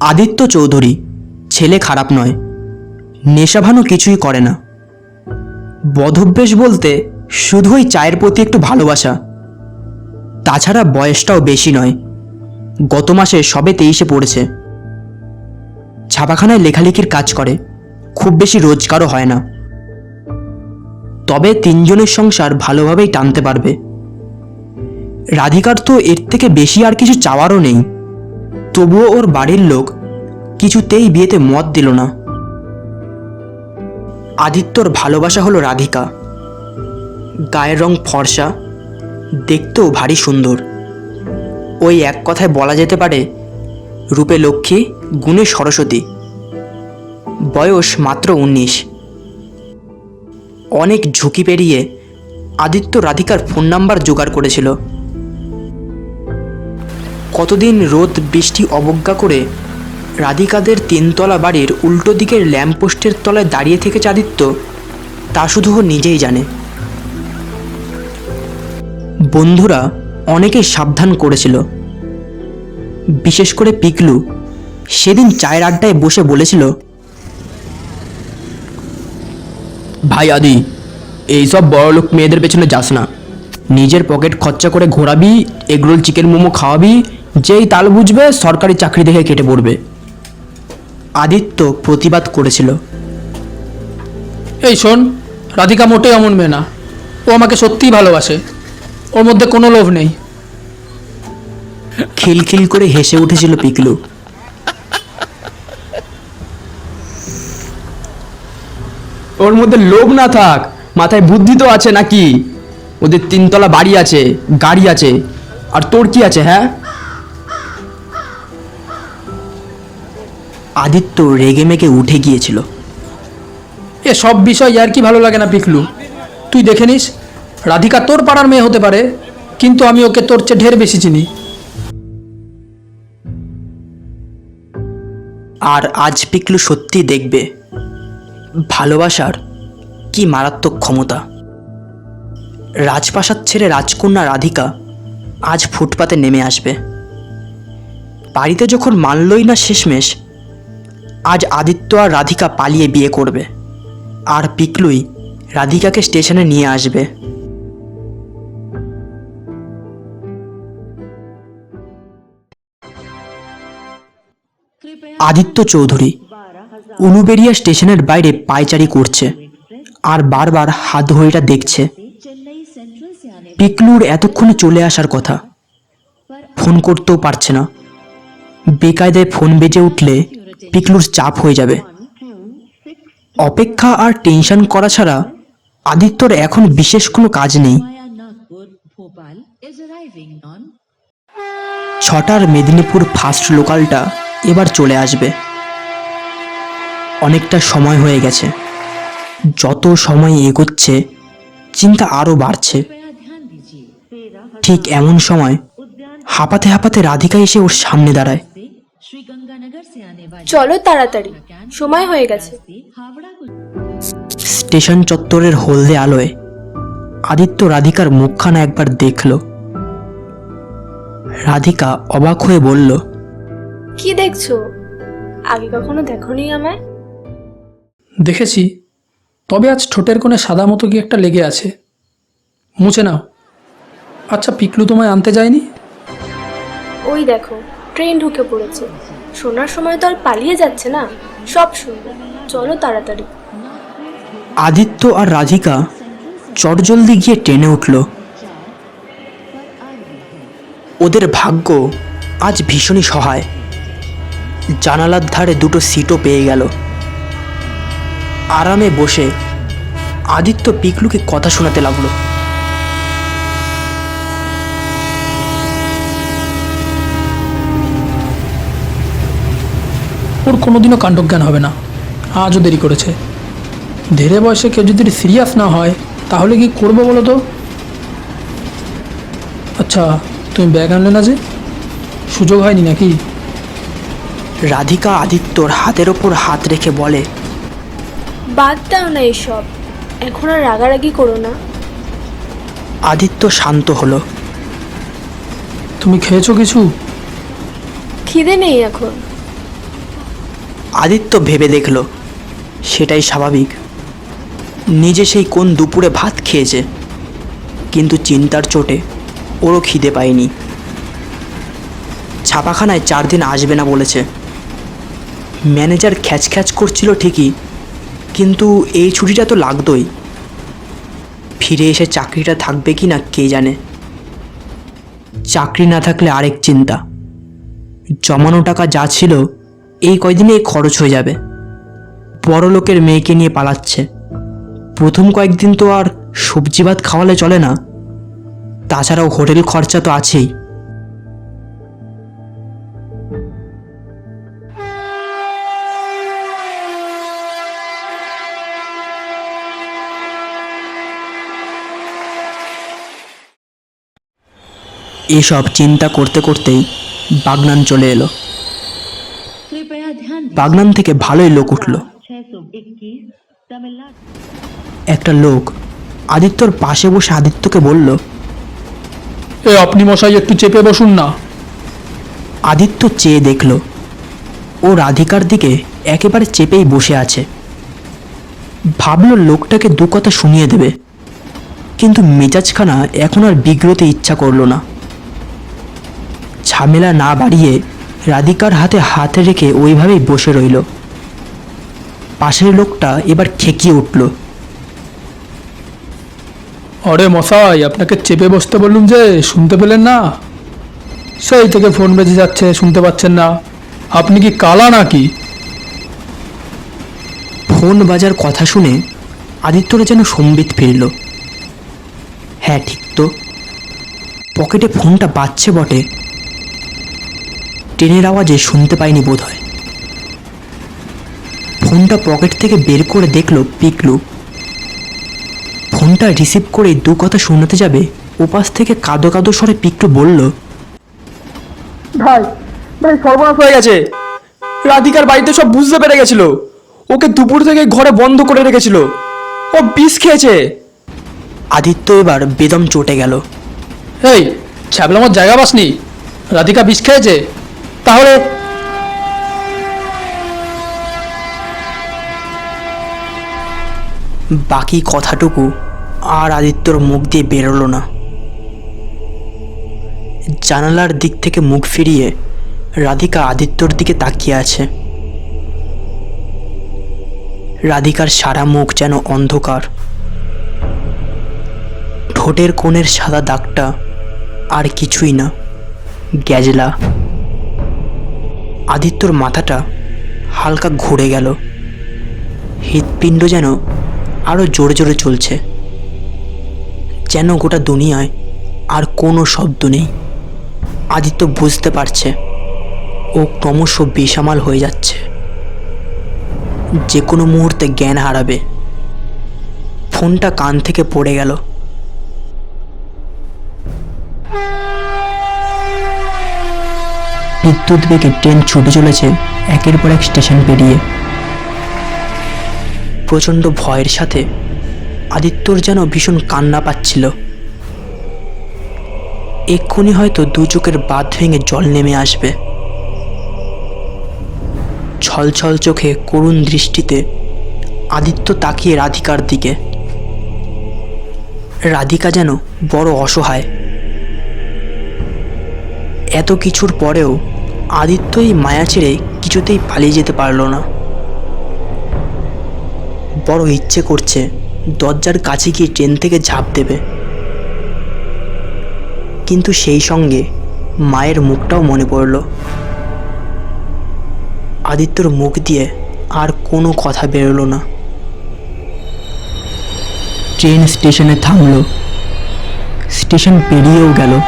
আদিত্য চৌধুরী, ছেলে খারাপ নয়, নেশাভানও কিছুই করে না। বধভ্যেস বলতে শুধুই চায়ের প্রতি একটু ভালোবাসা। তাছাড়া বয়সটাও বেশি নয়, গত মাসে সবে তেইশে পড়েছে। ছাপাখানায় লেখালেখির কাজ করে, খুব বেশি রোজগারও হয় না। তবে তিনজনের সংসার ভালোভাবেই টানতে পারবে। রাধিকার তো এর থেকে বেশি আর কিছু চাওয়ারও নেই। তবুও ওর বাড়ির লোক কিছুতেই বিয়েতে মত দিল না। আদিত্যর ভালোবাসা হলো রাধিকা। গায়ের রং ফর্সা, দেখতেও ভারী সুন্দর। ওই এক কথায় বলা যেতে পারে, রূপে লক্ষ্মী, গুণে সরস্বতী। বয়স মাত্র উনিশ। অনেক ঝুঁকি পেরিয়ে আদিত্য রাধিকার ফোন নাম্বার জোগাড় করেছিল। কতদিন রোদ, বৃষ্টি, অবজ্ঞা করে রাধিকাদের তিনতলা বাড়ির উল্টো দিকের ল্যাম্পপোস্টের তলায় দাঁড়িয়ে থেকেছে আদিত্য, তা শুধু নিজেই জানে। বন্ধুরা, অনেকেই সাবধান করেছিল। বিশেষ করে পিকলু, সেদিন চায়ের আড্ডায় বসে বলেছিল, ভাই আদি এইসব বড়লোক মেয়েদের পেছনে যাস না। নিজের পকেট খরচা করে ঘোরাবি, এগরোল চিকেন মোমো খাওয়াবি যেই তাল বুঝবে সরকারি চাকরি দেখে কেটে পড়বে। আদিত্য প্রতিবাদ করেছিল। এই শোন রাধিকা মোটেই অমন মেয়ে না। ও আমাকে সত্যিই ভালোবাসে। ওর মধ্যে কোনো লোভ নেই। খিলখিল করে হেসে উঠেছিল পিকলু। ওর মধ্যে লোভ না থাক মাথায় বুদ্ধি তো আছে নাকি? ওদের তিনতলা বাড়ি আছে গাড়ি আছে আর তোর কি আছে হ্যাঁ? আদিত্য রেগে মেগে উঠে গিয়েছিল। এ সব বিষয় আর কি ভালো লাগে না পিকলু? তুই দেখে নিস রাধিকা তোর পাড়ার মেয়ে হতে পারে কিন্তু আমি ওকে তোর চেয়ে ঢের বেশি চিনি। আর আজ পিকলু সত্যি দেখবে ভালোবাসার কি মারাত্মক ক্ষমতা। রাজপ্রাসাদ ছেড়ে রাজকন্যা রাধিকা আজ ফুটপাতে নেমে আসবে। বাড়িতে যখন মানলই না শেষমেশ আজ আদিত্য আর রাধিকা পালিয়ে বিয়ে করবে। আর পিকলুই রাধিকাকে স্টেশনে নিয়ে আসবে। আদিত্য চৌধুরী উলুবেরিয়া স্টেশনের বাইরে পায়চারি করছে আর বারবার হাত ঘড়িটা দেখছে। পিকলুর এতক্ষণে চলে আসার কথা। ফোন করতেও পারছে না। বেকায়দায় ফোন বেজে উঠলে পিকলুর চাপ হয়ে যাবে। অপেক্ষা আর টেনশন করা ছাড়া আদিত্যর এখন বিশেষ কোনো কাজ নেই। ছটার মেদিনীপুর ফার্স্ট লোকালটা এবার চলে আসবে। অনেকটা সময় হয়ে গেছে। যত সময় এগোচ্ছে, চিন্তা আরও বাড়ছে। ঠিক এমন সময় হাঁপাতে হাঁপাতে রাধিকা এসে ওর সামনে দাঁড়ায়। চলো তাড়াতাড়ি। সময় হয়ে গেছে। স্টেশন চত্বরের হলদে আলোয় আদিত্য রাধিকার মুখখানা একবার দেখল। রাধিকা অবাক হয়ে বলল কি দেখছ? আগে কখনো দেখনি আমায়? দেখেছি। তবে আজ ঠোঁটের কোণে সাদা মতো কি একটা লেগে আছে। মুছে নাও। আচ্ছা পিকলু তোমায় আনতে যায়নি? ওই দেখো ট্রেন ঢুকে পড়েছে। শোনার সময় তো আর পালিয়ে যাচ্ছে না। সব শুনব। চলো তাড়াতাড়ি। আদিত্য আর রাধিকা চটজলদি গিয়ে ট্রেনে উঠল। ওদের ভাগ্য আজ ভীষণই সহায়। জানালার ধারে দুটো সিটও পেয়ে গেল। আরামে বসে আদিত্য পিকলুকে কথা শোনাতে লাগল। ওর কোনোদিনও কাণ্ডজ্ঞান হবে না। আজও দেরি করেছে। ধীরে বয়সে কেউ যদি সিরিয়াস না হয় তাহলে কি করব বলো তো? আচ্ছা তুমি ব্যাগ আনলে না যে? সুযোগ হয়নি নাকি? রাধিকা আদিত্যর হাতের ওপর হাত রেখে বলে বাদ দাও না এসব। এখন আর রাগারাগি করো না। আদিত্য শান্ত হলো। তুমি খেয়েছো কিছু? খিদে নেই এখন। আদিত্য ভেবে দেখল, সেটাই স্বাভাবিক। নিজে সেই কোন দুপুরে ভাত খেয়েছে, কিন্তু চিন্তার চোটে ওরও খিদে পায়নি। ছাপাখানায় চার দিন আসবে না বলেছে। ম্যানেজার খ্যাচ খ্যাচ করছিল ঠিকই, কিন্তু এই ছুটিটা তো লাগতোই। ফিরে এসে চাকরিটা থাকবে কি না কে জানে। চাকরি না থাকলে আরেক চিন্তা। জমানো টাকা যা ছিল এই কয়দিনে খরচ হয়ে যাবে। বড় লোকের মেয়েকে নিয়ে পালাচ্ছে। প্রথম কয়েকদিন তো আর সবজি ভাত খাওয়ালে চলে না। তাছাড়াও হোটেল খরচা তো আছেই। এসব চিন্তা করতে করতেই বাগনান চলে এলো। বাগনান থেকে ভালোই লোক উঠল। একটা লোক আদিত্যর পাশে বসে আদিত্যকে বলল এ আপনি মশাই একটু চেপে বসুন না। আদিত্য চেয়ে দেখল ও রাধিকার দিকে একেবারে চেপেই বসে আছে। ভাবল লোকটাকে দু কথা শুনিয়ে দেবে কিন্তু মেজাজখানা এখন আর বিগ্রতে ইচ্ছা করল না। ঝামেলা না বাড়িয়ে রাধিকার হাতে হাতে রেখে ওইভাবেই বসে রইল। পাশের লোকটা এবার খেকিয়ে উঠল। অরে মশাই আপনাকে চেপে বসতে বললুম যে শুনতে পেলেন না? সেই থেকে ফোন বেজে যাচ্ছে শুনতে পাচ্ছেন না। আপনি কি কালা নাকি? ফোন বাজার কথা শুনে আদিত্যর যেন সম্বিত ফিরল। হ্যাঁ ঠিক তো। পকেটে ফোনটা বাজছে বটে। ট্রেনের আওয়াজে শুনতে পাইনি বোধ হয় ফোনটা পকেট থেকে বের করে দেখল পিকলু। ফোনটা রিসিভ করে দু কথা শোনাতে যাবে ওপাশ থেকে কাদো কাদো স্বরে পিকলু বলল ভাই ভাই সর্বনাশ হয়ে গেছে। রাধিকার বাড়িতে সব বুঝতে পেরে গেছিল। ওকে দুপুর থেকে ঘরে বন্ধ করে রেখেছিল। ও বিষ খেয়েছে। আদিত্য এবার বেদম চটে গেল। এই ছ্যাবলামর জায়গা পাসনি? রাধিকা বিষ খেয়েছে? তাহলে বাকি কথাটুকু আর আদিত্যর মুখ দিয়ে বেরোলো না। জানালার দিক থেকে মুখ ফিরিয়ে রাধিকা আদিত্যর দিকে তাকিয়ে আছে। রাধিকার সারা মুখ যেন অন্ধকার। ঠোঁটের কোণের সাদা দাগটা আর কিছুই না। গ্যাজলা। আদিত্যর মাথাটা হালকা ঘুরে গেল। হৃৎপিণ্ড যেন আরও জোরে জোরে চলছে। যেন গোটা দুনিয়ায় আর কোনো শব্দ নেই। আদিত্য বুঝতে পারছে, ও ক্রমশ বেসামাল হয়ে যাচ্ছে। যে কোনো মুহূর্তে জ্ঞান হারাবে। ফোনটা কান থেকে পড়ে গেল। বিদ্যুৎ বেগে ট্রেন ছুটে চলেছে একের পর এক স্টেশন পেরিয়ে। প্রচণ্ড ভয়ের সাথে আদিত্যর যেন ভীষণ কান্না পাচ্ছিল। এক্ষুনি হয়তো দু চোখের বাঁধ ভেঙে জল নেমে আসবে। ছলছল চোখে করুণ দৃষ্টিতে আদিত্য তাকিয়ে রাধিকার দিকে। রাধিকা যেন বড় অসহায়। এত কিছুর পরেও আদিত্য এই মায়া ছেড়ে কিছুতেই পালিয়ে যেতে পারল না। বড় ইচ্ছে করছে দরজার কাছে গিয়ে ট্রেন থেকে ঝাঁপ দেবে। কিন্তু সেই সঙ্গে মায়ের মুখটাও মনে পড়ল। আদিত্যর মুখ দিয়ে আর কোনো কথা বেরোলো না। ট্রেন স্টেশনে থামলো। স্টেশন পেরিয়েও গেল।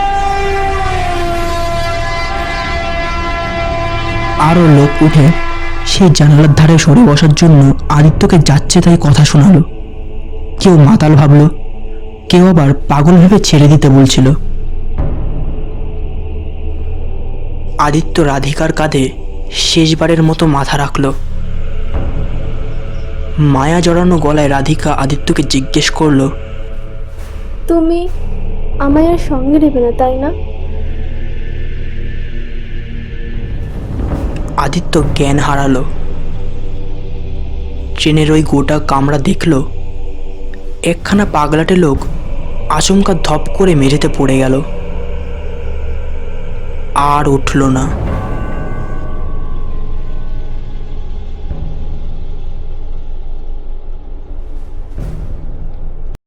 আরও লোক উঠে সেই জানালার ধারে সরে বসার জন্য আদিত্যকে যাচ্ছে তাই কথা শোনালো। কেউ মাতাল ভাবলো, কেউ আবার পাগল ভেবে ছেড়ে দিতে বলছিল। আদিত্য রাধিকার কাঁধে শেষবারের মতো মাথা রাখল। মায়া জড়ানো গলায় রাধিকা আদিত্যকে জিজ্ঞেস করল, তুমি আমায় আর সঙ্গে নেবে না, তাই না? আদিত্য জ্ঞান হারালো। ট্রেনের ওই গোটা কামড়া দেখল, একখানা পাগলাটে লোক আচমকা ধপ করে মেঝেতে পড়ে গেল। আর উঠল না।